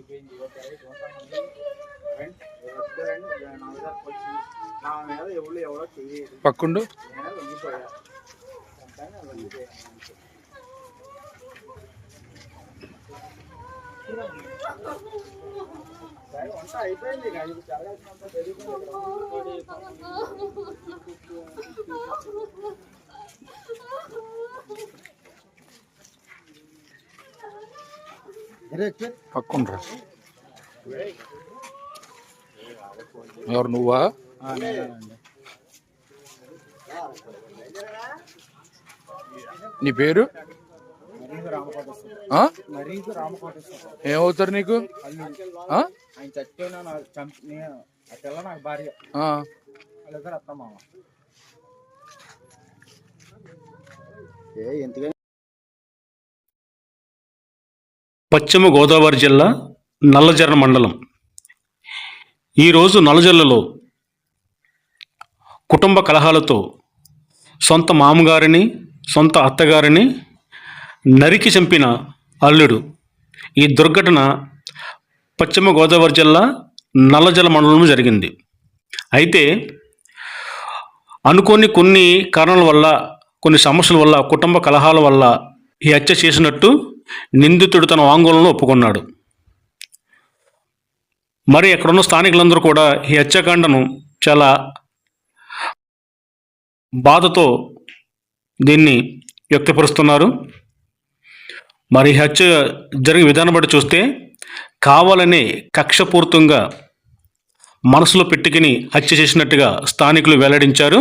అయిపోయింది. ఇవ్వకాయ నా మీద ఎవరు ఎవరో తెలియదు. పక్కుండు. నేను అంతా వంగిపోయాను అయిపోయింది. పక్కుండ్రా. ఎవరు నువ్వా? నీ పేరు? ఏమవుతారు నీకు? ఆ? ఆయన పశ్చిమ గోదావరి జిల్లా నల్లజర్ల మండలం. ఈరోజు నల్లజర్లలో కుటుంబ కలహాలతో సొంత మామగారిని సొంత అత్తగారిని నరికి చంపిన అల్లుడు. ఈ దుర్ఘటన పశ్చిమ గోదావరి జిల్లా నల్లజల మండలంలో జరిగింది. అయితే అనుకోని కొన్ని కారణాల వల్ల కొన్ని సమస్యల వల్ల కుటుంబ కలహాల వల్ల ఈ హత్య చేసినట్టు నిందితుడు తన ఆందోళనలో ఒప్పుకున్నాడు. మరి అక్కడున్న స్థానికులందరూ కూడా ఈ హత్యాకాండను చాలా బాధతో దీన్ని వ్యక్తపరుస్తున్నారు. మరి హత్య జరిగిన విధానం బట్టి చూస్తే కావాలనే కక్షపూర్తంగా మనసులో పెట్టుకుని హత్య చేసినట్టుగా స్థానికులు వెల్లడించారు.